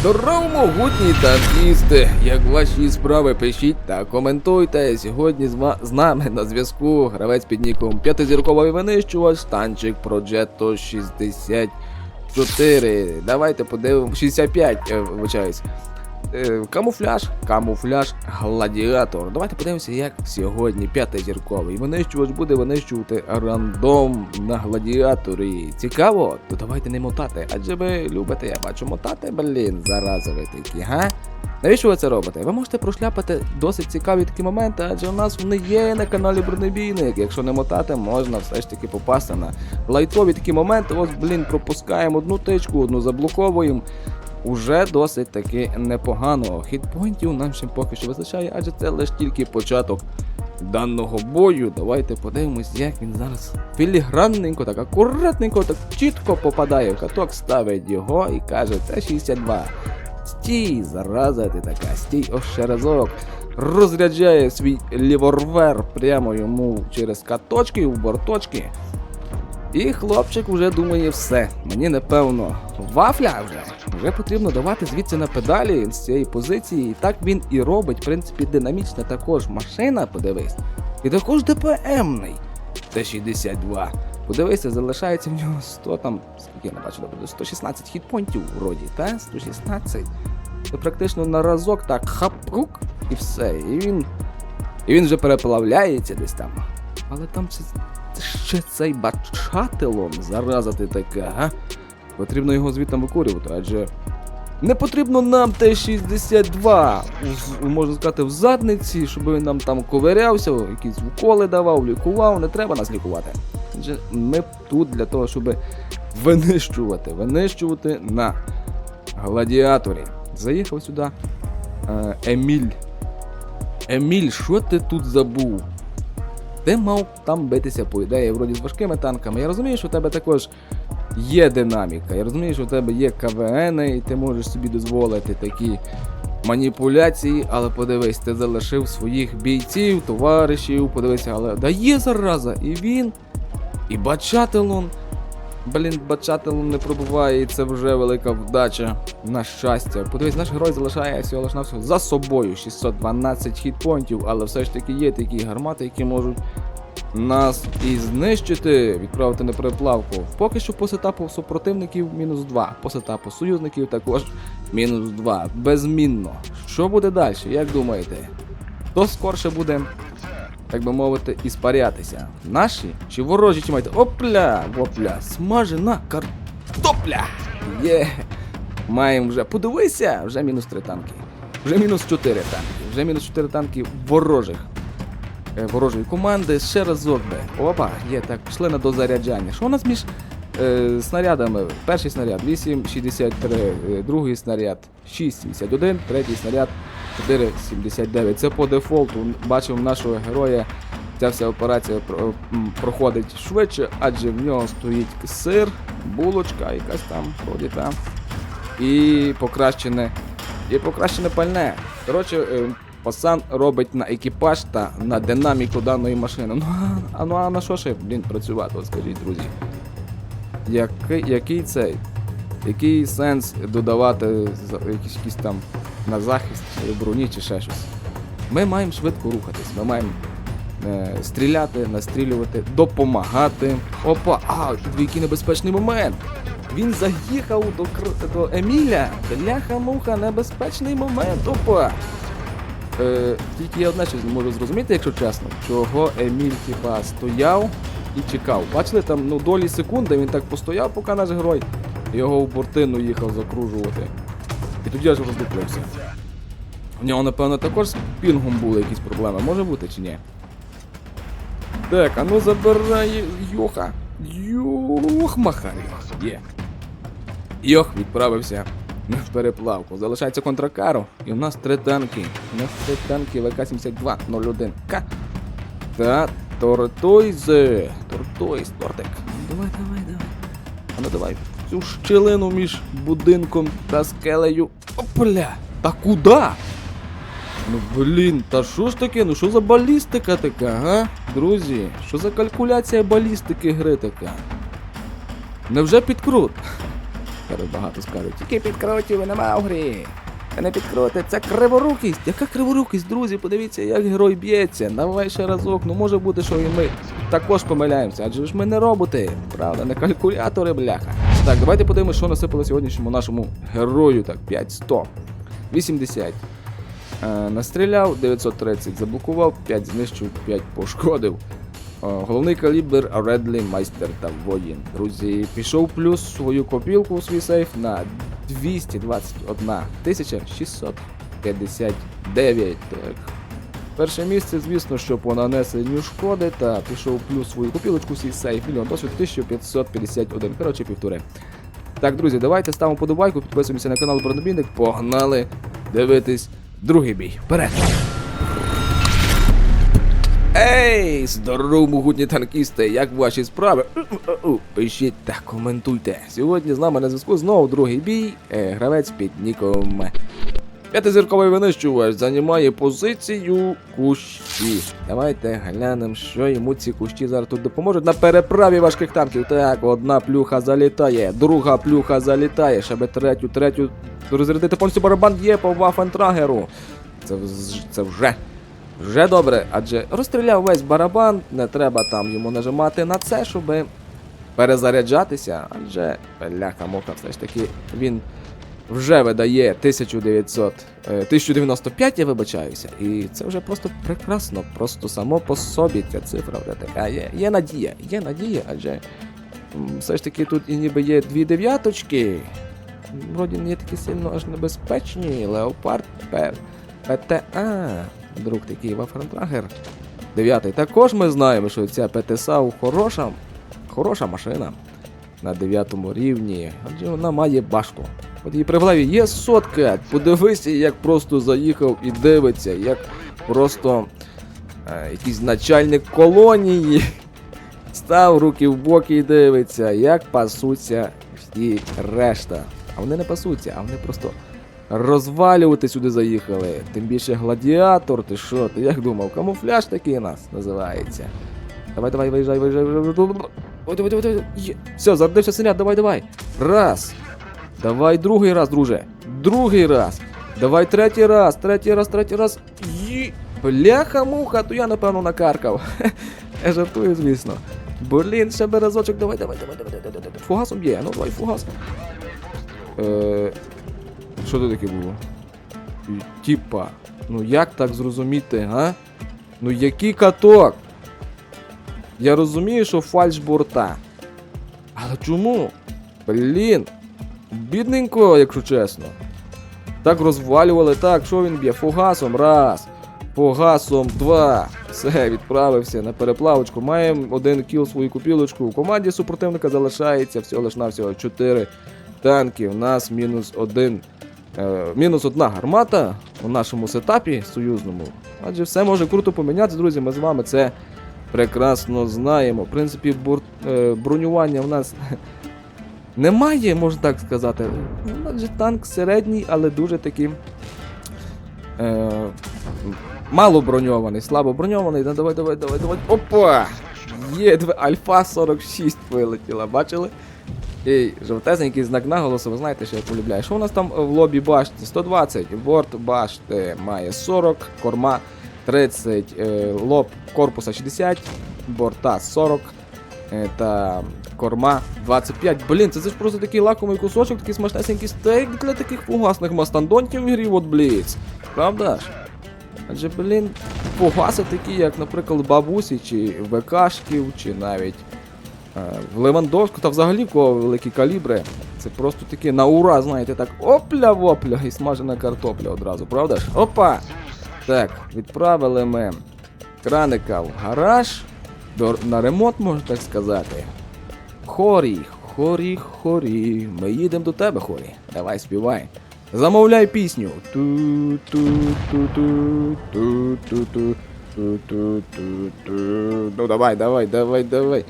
Здорово, могутні танкісти! Як ваші справи пишіть та коментуйте. Сьогодні з, нами на зв'язку гравець під ніком п'ятизірковий винищувач танчик Progetto 64. Давайте подивимо. 65, е, вибачаюсь. Е, камуфляж, камуфляж, гладіатор. Давайте подивимося, як сьогодні п'ятизірковий винищувач буде винищувати рандом на гладіаторі. Цікаво? То давайте не мотати, адже ви любите, я бачу, мотати, блін, зарази ви такі, га? Навіщо ви це робите? Ви можете прошляпати досить цікаві такі моменти, адже у нас вони є на каналі Бронебійник. Якщо не мотати, можна все ж таки попасти на лайтові такі моменти. Ось, блін, пропускаємо одну тичку, одну заблоковуємо. Уже досить таки непогано. Хітпойнтів нам ще поки що вистачає, адже це лише тільки початок даного бою. Давайте подивимось, як він зараз філігранненько, так акуратненько, так чітко попадає в каток, ставить його і каже, це 62. Стій, зараза ти така, стій ось ще разок. Розряджає свій ліворвер прямо йому через каточки в борточки. І хлопчик вже думає все. Мені напевно вафля вже. Вже потрібно давати звідси на педалі з цієї позиції. І так він і робить. В принципі, динамічна також машина, подивись. І також ДПМний. Т-62. Подивися, залишається в нього 100 там, скільки я не бачу, добре, 116 хітпонтів вроді, та? 116. То практично на разок так хапрук і все. І він. І він вже переплавляється десь там. Але там це ще цей бачателом, зараза ти така, га? Потрібно його звідти викурювати, адже не потрібно нам Т-62, можна сказати, в задниці, щоб він нам там ковирявся, якісь уколи давав, лікував, не треба нас лікувати. Адже ми тут для того, щоб винищувати, винищувати на гладіаторі. Заїхав сюди е, Еміль. Еміль, що ти тут забув? Ти мав там битися, по ідеї, вроді з важкими танками. Я розумію, що у тебе також є динаміка. Я розумію, що у тебе є КВН, і ти можеш собі дозволити такі маніпуляції, але подивись, ти залишив своїх бійців, товаришів, подивися, але да є зараза, і він, і Бачателон. Блін, Бачателон не пробуває, і це вже велика вдача. На щастя. Подивись, наш герой залишає всього лиш навсього за собою 612 хітпонтів, але все ж таки є такі гармати, які можуть нас і знищити, відправити на переплавку. Поки що по сетапу супротивників мінус 2, по сетапу союзників також мінус 2. Безмінно. Що буде далі? Як думаєте? Хто скорше буде, так би мовити, іспарятися? Наші чи ворожі чи маєте? Опля! Опля! Смажена картопля! Є! Маємо вже. Подивися! Вже мінус 3 танки. Вже мінус 4 танки. Вже мінус 4 танки ворожих е, ворожої команди. Ще разок би. Опа, є так, пішли на дозаряджання. Що у нас між е, снарядами? Перший снаряд 8,63, е, другий снаряд 6,71, третій снаряд 4,79. Це по дефолту. Бачимо нашого героя. Ця вся операція проходить швидше, адже в нього стоїть сир, булочка, якась там, вроді. І покращене, і покращене пальне. Коротше, е, пасан робить на екіпаж та на динаміку даної машини. Ну а ну а на що ще, блін, працювати, от скажіть, друзі? Який, який цей? Який сенс додавати якісь, якісь там на захист чи броні чи ще щось? Ми маємо швидко рухатись, ми маємо е, стріляти, настрілювати, допомагати. Опа, а, тут який небезпечний момент. Він заїхав до, до Еміля. Бляха-муха, небезпечний момент, опа. Е, тільки я одне щось не можу зрозуміти, якщо чесно, чого Еміль хіба стояв і чекав. Бачили, там ну, долі секунди він так постояв, поки наш герой його в бортину їхав закружувати. І тоді аж роздуплився. В нього, напевно, також з пінгом були якісь проблеми, може бути чи ні? Так, а ну забирай Йоха. Йох, Махарів. Є. Йох відправився на переплавку. Залишається контракару. І у нас три танки. У нас три танки ВК-7201 К. Та Тортойзе. Тортойз, тортик. Давай, давай, давай. А ну давай. Цю щілину між будинком та скелею. Опля! Та куди? Ну блін, та що ж таке? Ну що за балістика така, га? Друзі, що за калькуляція балістики гри така? Невже підкрут? Багато скажуть. Тільки підкрутів нема в грі. Не підкрути, це криворукість. Яка криворукість, друзі? Подивіться, як герой б'ється. Давай ще разок. Ну може бути, що і ми також помиляємося, адже ж ми не роботи, правда, не калькулятори, бляха. Так, давайте подивимося, що насипало сьогоднішньому нашому герою. Так, 500. 80. Е, настріляв 930, заблокував, 5 знищив, 5 пошкодив. Е, Головний калібр Редлі, майстер та воїн. Друзі, пішов плюс свою копілку у свій сейф на 221 659. Так. Перше місце, звісно, що по нанесенню шкоди, та пішов плюс свою копілочку свій сейф. Мільйон досвід 1551. Коротше, півтори. Так, друзі, давайте ставимо подобайку, підписуємося на канал Бронебійник. Погнали дивитись другий бій. Вперед! Ей, здорово, могутні танкісти, як ваші справи? Пишіть та коментуйте. Сьогодні з нами на зв'язку знову другий бій, е, гравець під ніком. П'ятизірковий винищувач займає позицію кущі. Давайте глянемо, що йому ці кущі зараз тут допоможуть на переправі важких танків. Так, одна плюха залітає, друга плюха залітає, ще би третю, третю розрядити повністю барабан є по вафентрагеру. Це, це вже. Вже добре, адже розстріляв весь барабан, не треба там йому нажимати на це, щоб перезаряджатися, адже бляха муха все ж таки він вже видає 1900, е, 1095, я вибачаюся, і це вже просто прекрасно, просто само по собі ця цифра вже така. Є, є надія, є надія, адже все ж таки тут і ніби є дві дев'яточки. Вроді не є такі сильно аж небезпечні. Леопард. ПТА. Друг такий Вафентрагер. Дев'ятий. Також ми знаємо, що ця ПТСАУ хороша, хороша машина на дев'ятому рівні, адже вона має башку. От її при главі є сотка. Подивися, як просто заїхав і дивиться, як просто е, якийсь начальник колонії став руки в боки і дивиться, як пасуться всі решта. А вони не пасуться, а вони просто розвалювати сюди заїхали. Тим більше гладіатор, ти що? Ти як думав? Камуфляж такий у нас називається. Давай, давай, виїжджай, виїжджай, виїжджай. Ой, давай, давай, давай. Все, зарядився снаряд, давай, давай. Раз. Давай другий раз, друже. Другий раз. Давай третій раз, третій раз, третій раз. Є. Бляха-муха, то я напевно накаркав. Я жартую, звісно. Блін, ще би разочок, давай, давай, давай, давай, давай, давай. Фугасом є, ну давай, фугас. Е, що це таке було? Тіпа, ну як так зрозуміти, га? Ну який каток? Я розумію, що фальш борта. Але чому? Блін. Бідненько, якщо чесно. Так розвалювали, так, що він б'є? Фугасом, раз. Фугасом, два. Все, відправився на переплавочку. Маємо один кіл свою купілочку. У команді супротивника залишається всього лиш навсього 4 танки. У нас мінус один. Е, мінус одна гармата у нашому сетапі союзному. Адже все може круто помінятися, друзі. Ми з вами це прекрасно знаємо. В принципі, бур, е, бронювання в нас немає, можна так сказати. Ну, Адже танк середній, але дуже такий. Е, мало броньований, слабо броньований. Ну, давай, давай, давай, давай. Опа! Є Альфа 46 вилетіла, бачили? Ей, жовтесенький знак наголосу, ви знаєте, що я полюбляю. Що у нас там в лобі башти? 120, борт башти має 40, корма 30, е, лоб корпуса 60, борта 40 е, та корма 25. Блін, це, це ж просто такий лакомий кусочок, такий смачнесенький стейк для таких фугасних мастандонтів в грі от Бліц. Правда ж? Адже, блін, фугаси такі, як, наприклад, бабусі, чи ВКшків, чи навіть в Левандовську, та взагалі в кого великі калібри. Це просто такі на ура, знаєте, так опля-вопля і смажена картопля одразу, правда ж? Опа! Так, відправили ми краника в гараж. До, на ремонт, можна так сказати. Хорі, хорі, хорі. Ми їдемо до тебе, хорі. Давай співай. Замовляй пісню. ту ту ту ту ту ту ту ту ту ту Ну давай, давай, давай, давай.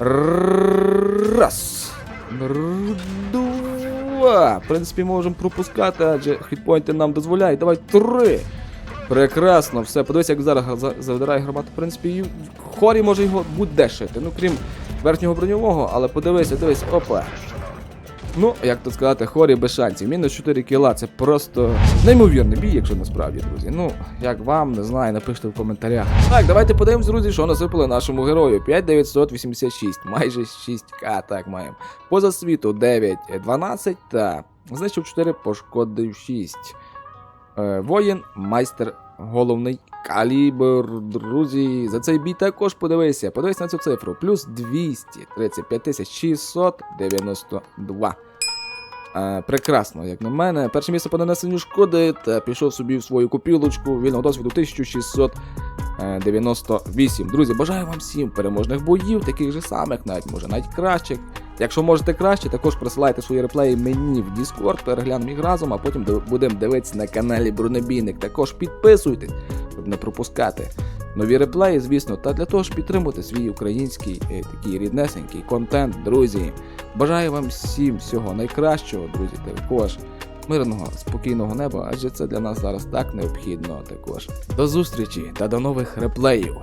Раз. Два. В принципі, можемо пропускати, адже хітпойнти нам дозволяють. Давай три. Прекрасно, все. Подивись, як зараз завдирає гармату. В принципі, і хорі може його будь-де шити. Ну, крім верхнього броньового, але подивися, дивись, опа. Ну, як то сказати, хорі без шансів. Мінус 4 кіла це просто неймовірний бій, якщо насправді, друзі. Ну, як вам, не знаю, напишіть в коментарях. Так, давайте подивимось, друзі, що насипали нашому герою. 5986, майже 6к, так маємо. Поза світу 9, 12 та знищив 4, пошкодив 6. Е, воїн, майстер, головний калібр, друзі. За цей бій також подивися. Подивись на цю цифру. Плюс 235 692. Е, прекрасно, як на мене. Перше місце по нанесенню шкоди та пішов собі в свою купілочку вільного досвіду 1698. Друзі, бажаю вам всім переможних боїв, таких же самих, навіть може навіть кращих. Якщо можете краще, також присилайте свої реплеї мені в Discord, переглянемо їх разом, а потім будемо дивитися на каналі Бронебійник. Також підписуйтесь, щоб не пропускати нові реплеї, звісно, та для того, щоб підтримувати свій український е, такий ріднесенький контент, друзі. Бажаю вам всім всього найкращого, друзі, також мирного, спокійного неба, адже це для нас зараз так необхідно також. До зустрічі та до нових реплеїв.